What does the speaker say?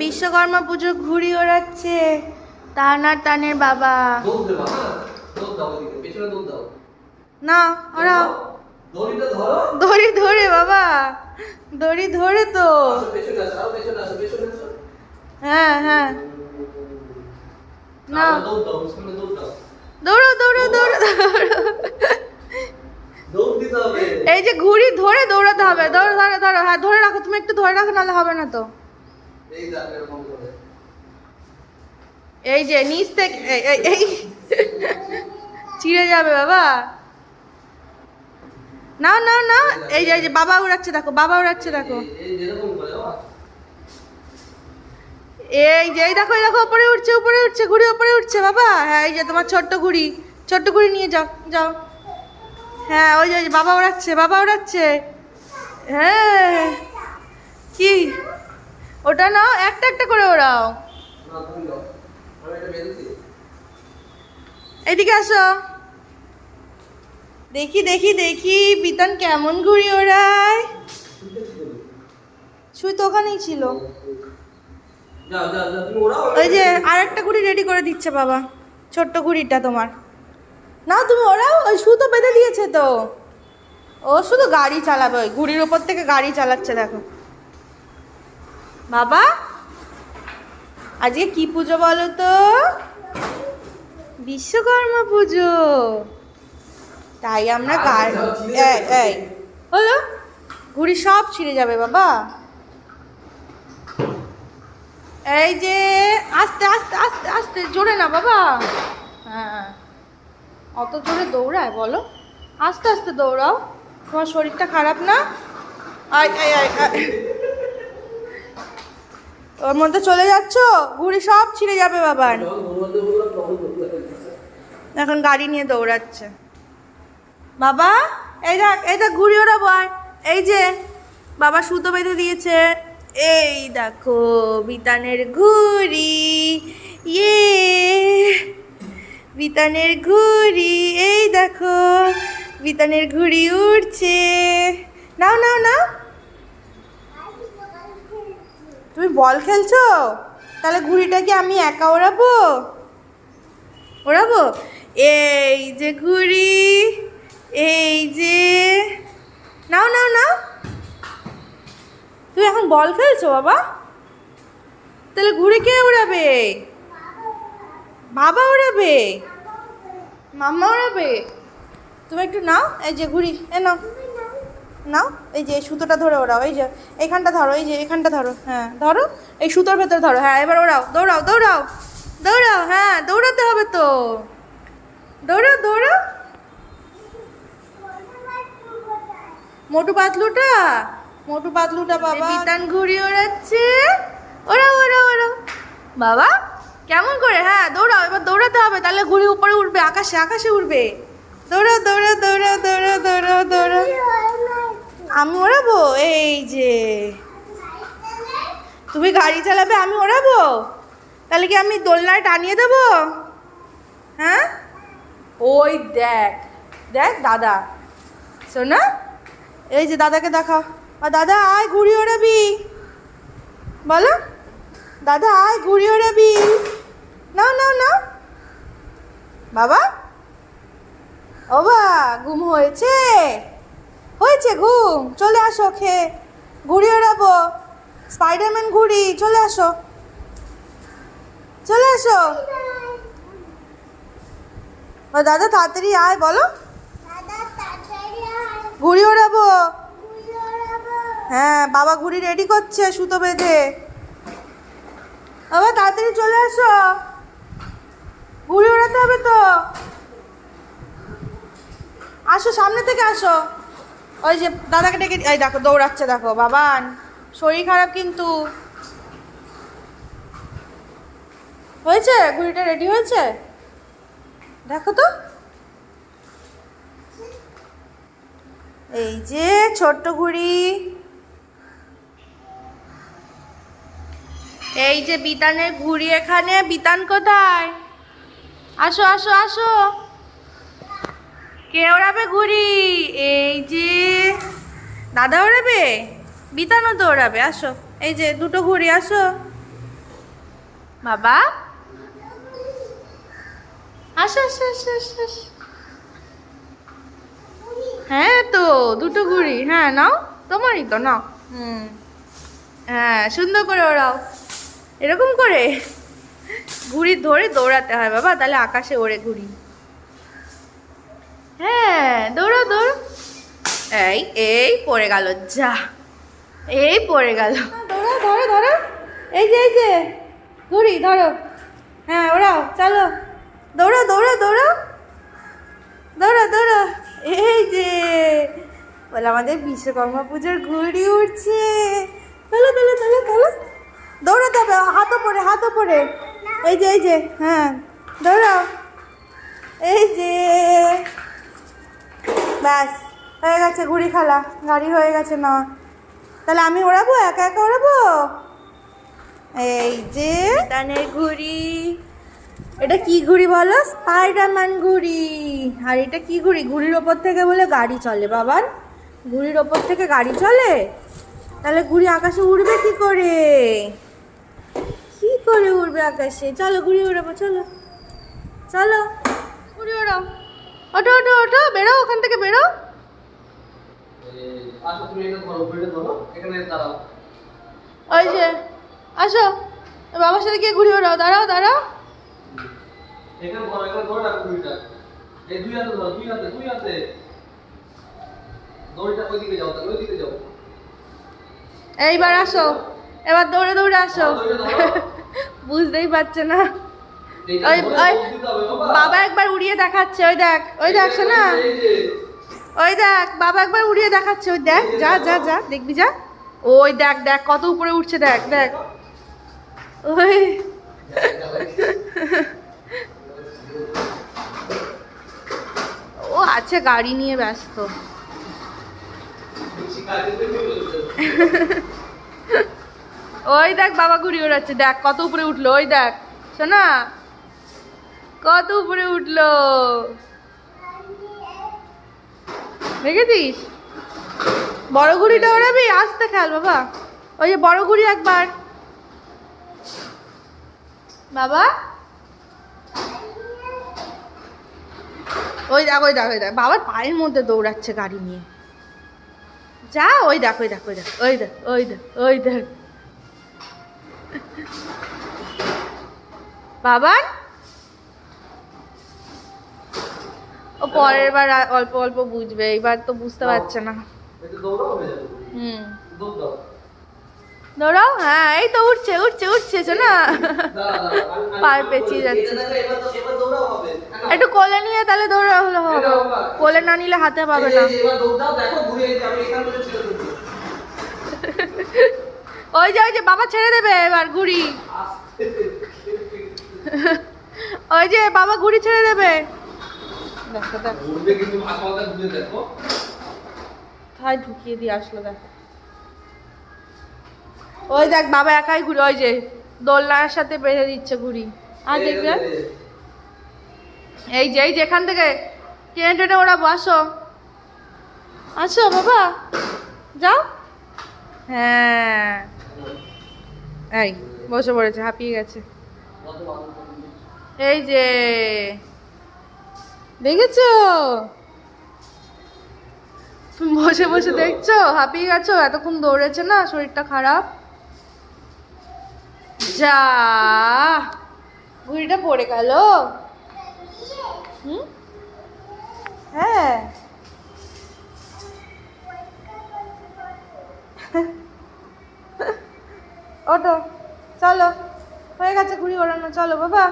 বিশ্বকর্মা পুজো ঘুড়ি ওড়াচ্ছে তান আর তানের বাবা। হ্যাঁ না দড়িটা দড়ি ধরে বাবা দড়ি ধরে তো। হ্যাঁ হ্যাঁ। না। দৌড় দৌড় দৌড়ো দৌড়ো এই যে ঘুড়ি ধরে দৌড়াতে হবে ধরো ধরো ধরো হ্যাঁ ধরে রাখো তুমি একটু ধরে রাখো নাহলে হবে না তো। এই দেখ এরকম করে। এই যে নিচ থেকে এই যাবে বাবা। না না না এই যে এই যে বাবা উড়াচ্ছে দেখো বাবা উড়াচ্ছে দেখো। এই- যে এই দেখো এই দেখো উপরে উঠছে উপরে উঠছে ঘুড়ি উপরে উঠছে বাবা। হ্যাঁ এই যে তোমার ছোট্ট ঘুড়ি। ছোট্ট ঘুড়ি নিয়ে যাও যাও। হ্যাঁ ওই যে ওই যে বাবা উড়াচ্ছে বাবা উড়াচ্ছে হ্যাঁ। কি? ওটা নাও, একটা একটা করে ওড়াও। এদিকে আসো। দেখি দেখি দেখি, বিতান কেমন ঘুড়ি ওড়ায়। শুই তো ওখানেই ছিল। ওই যে আর একটা ঘুড়ি রেডি করে দিচ্ছে বাবা। ছোট্ট ঘুড়িটা তোমার। না, তুমি ওরাও ওই সুতো বেঁধে দিয়েছে তো। ও শুধু গাড়ি চালাবে, ওই ঘুড়ির ওপর থেকে গাড়ি চালাচ্ছে, দেখো। বাবা আজকে কি পুজো বলো তো? বিশ্বকর্মা পুজো। তাই আমরা হলো? ঘুড়ি সব ছিঁড়ে যাবে বাবা। এই যে আস্তে আস্তে আস্তে আস্তে জোরে না বাবা। হ্যাঁ। অত জোরে দৌড়ায় বলো। আস্তে আস্তে দৌড়াও। তোমার শরীরটা খারাপ না? আয় আয় আয় আয়। ওর মধ্যে চলে যাচ্ছ? ঘুড়ি সব ছিঁড়ে যাবে বাবার। এখন গাড়ি নিয়ে দৌড়াচ্ছে। বাবা, এই দেখ এই দেখ ঘুড়ি ওড়াবো আর এই যে, বাবা সুতো বেঁধে দিয়েছে। এই দেখো, বিতানের ঘুড়ি। ইয়ে। বিতানের ঘুড়ি, এই দেখো, বিতানের ঘুড়ি উড়ছে। নাও নাও নাও। তুমি বল খেলছো? তাহলে ঘুড়িটা কি আমি একা ওড়াবো? ওড়াবো? এই যে ঘুড়ি, এই যে, নাও নাও নাও। তুই এখন বল খেলছো, বাবা? তাহলে ঘুড়ি কে উড়াবে বাবা উড়াবে মাম্মা উড়াবে তুমি একটু নাও, এই যে ঘুড়ি, এ নাও। নাও এই যে সুতোটা ধরে ওরাও এই যে এইখানটা ধরো এই যে এখানটা ধরো হ্যাঁ ধরো এই সুতোর ভেতর ধরো হ্যাঁ এবার ওরাও দৌড়াও দৌড়াও দৌড়াও হ্যাঁ দৌড়াতে হবে তো। দৌড়াও দৌড়াও। মোটু পাতলুটা মোটু পাতলুটা বাবা। বিতান ঘুড়ি ওড়াচ্ছে। ওড়াও ওড়াও ওড়াও। বাবা কেমন করে? হ্যাঁ দৌড়াও এবার দৌড়াতে হবে তাহলে ঘুড়ি উপরে উঠবে আকাশে আকাশে উঠবে। দৌড়াও দৌড়াও দৌড়াও দৌড়াও দৌড়াও দৌড়াও। আমি ওড়াবো? এই যে। তুমি গাড়ি চালাবে, আমি ওড়াবো? তাহলে কি আমি দোলনায় টানিয়ে দেবো? হ্যাঁ? ওই দেখ দেখ দাদা। শোনা, এই যে দাদাকে দেখাও। আর দাদা, আয় ঘুড়ি ওড়াবি। বলো, দাদা, আয় ঘুড়ি ওড়াবি। নাও নাও নাও। বাবা ও বা ঘুম হয়েছে। হয়েছে ঘুম? চলে আসো খেয়ে ঘুড়ি ওড়াবো স্পাইডারম্যান ঘুড়ি চলে আসো। চলে আসো। দাদা তাড়াতাড়ি আয় বলো। ঘুড়ি ওড়াবো হ্যাঁ বাবা ঘুড়ি রেডি করছে সুতো বেঁধে। বাবা তাড়াতাড়ি চলে আসো। ঘুড়ি ওড়াতে হবে তো। আসো সামনে থেকে আসো। ওই যে দাদাকে ডেকে এই দেখো, দৌড়াচ্ছে, দেখো, বাবান। শরীর খারাপ কিন্তু। হয়েছে? ঘুড়িটা রেডি হয়েছে? দেখো তো। এই যে ছোট্ট ঘুড়ি। এই যে বিতানের ঘুড়ি এখানে। বিতান কোথায়? আসো আসো আসো। কে ওড়াবে ঘুড়ি? এই যে দাদা ওড়াবে? বিতানো তো ওড়াবে, আসো। এই যে দুটো ঘুড়ি, আসো। বাবা? আসো আসো আসো আসো। হ্যাঁ তো, দুটো ঘুড়ি। হ্যাঁ নাও। তোমারই তো, নাও। হুম। হ্যাঁ সুন্দর করে ওড়াও। এরকম করে ঘুড়ি ধরে দৌড়াতে হয় বাবা, তাহলে আকাশে ওড়ে ঘুড়ি। হ্যাঁ দৌড়ো দৌড়ো। এই এই পড়ে গেল যা। এই পড়ে গেল। ধরো ধরো ধরো। এই যে এই যে। ঘুড়ি ধরো। হ্যাঁ ওরাও চলো। দৌড়ো দৌড়ো দৌড়ো। দৌড়ো দৌড়ো। এই যে। বলে আমাদের বিশ্বকর্মা পুজোর ঘুড়ি উঠছে চলো চলো চলো চলো দৌড়াতে হবে হাতও পরে হাতও পরে। এই যে এই যে হ্যাঁ। দৌড়াও। এই যে। ব্যাস হয়ে গেছে ঘুড়ি খেলা গাড়ি হয়ে গেছে না। তাহলে আমি ওড়াবো? একা একা ওড়াবো? এই যে টানের ঘুড়ি। এটা কি ঘুড়ি বলো? স্পাইডারম্যান ঘুড়ি। আর এটা কি ঘুড়ি? ঘুড়ির ওপর থেকে বলে গাড়ি চলে বাবার ঘুড়ির ওপর থেকে গাড়ি চলে? তাহলে ঘুড়ি আকাশে উড়বে কি করে? কি করে উড়বে আকাশে? চলো ঘুড়ি উড়াবো চলো। চলো। ঘুড়ি ওড়াও। ওঠো ওঠো ওঠো বেরো ওখান থেকে বেরো। ওই যে আসো বাবার সাথে গিয়ে ঘুড়ি ওড়াও দাঁড়াও দাঁড়াও। এইবার আসো এবার দৌড়ে দৌড়ে আসো। বুঝতেই পারছে না। ওই ওই, বাবা একবার উড়িয়ে দেখাচ্ছে, ওই দেখ ওই দেখ না ওই দেখ, বাবা একবার উড়িয়ে দেখাচ্ছে, ওই দেখ, যা যা যা, দেখবি, যা। ওই দেখ দেখ, কত উপরে উঠছে, দেখ দেখ। ওই। ও আছে গাড়ি নিয়ে ব্যস্ত। ওই দেখ, বাবা ঘুরি ওড়াচ্ছে, দেখ, কত উপরে উঠল, ওই দেখ শোনা কত উপরে উঠল? দেখেছিস? বড় ঘুড়িটা ওড়াবি আস্তে খেয়াল বাবা। ওই যে বড় ঘুড়ি একবার। বাবা? ওই দেখ ওই দেখ ওই দেখ। বাবার পায়ের মধ্যে দৌড়াচ্ছে গাড়ি নিয়ে। যা, ওই দেখ ওই দেখ ওই দেখ ওই দেখ ওই দেখ ওই দেখ। বাবার ও পরের বার অল্প অল্প বুঝবে এবার তো বুঝতে পারছে না। হয়ে হুম। দৌড় দৌড়াও? হ্যাঁ এই তো উঠছে উঠছে উঠছে শোনা। পায়ে আমি পেঁচিয়ে যাচ্ছে। না, একটু কোলে নিয়ে তাহলে দৌড়া হলো হবে। কোলে না নিলে হাতে পাবে না। ওই যে ওই যে বাবা ছেড়ে দেবে এবার ঘুড়ি ওই যে বাবা ঘুড়ি ছেড়ে দেবে। দেখো দেখ ঘুরবে কিন্তু ফাঁকা ফাঁকা ঘুরে দেখো। কোথায় ঢুকিয়ে দিয়ে আসলো দেখ। ওই দেখ বাবা একাই ঘুরি ওই যে দোলনার সাথে বেঁধে দিচ্ছে ঘুড়ি। আর দেখবে? এই যে। এই যে এখান থেকে। টেনে টেনে ওড়াবো আসো। আসো বাবা। যাও। হ্যাঁ। এই বসে পড়েছে হাঁপিয়ে গেছে। এই যে। দেখেছ? বসে বসে দেখছ? হাঁপিয়ে গেছো? এতক্ষণ দৌড়েছে না? শরীরটা খারাপ? যা। ঘুড়িটা পড়ে গেল? হুম? হ্যাঁ। ওটো চলো। হয়ে গেছে ঘুড়ি ওড়ানো। চলো বাবা।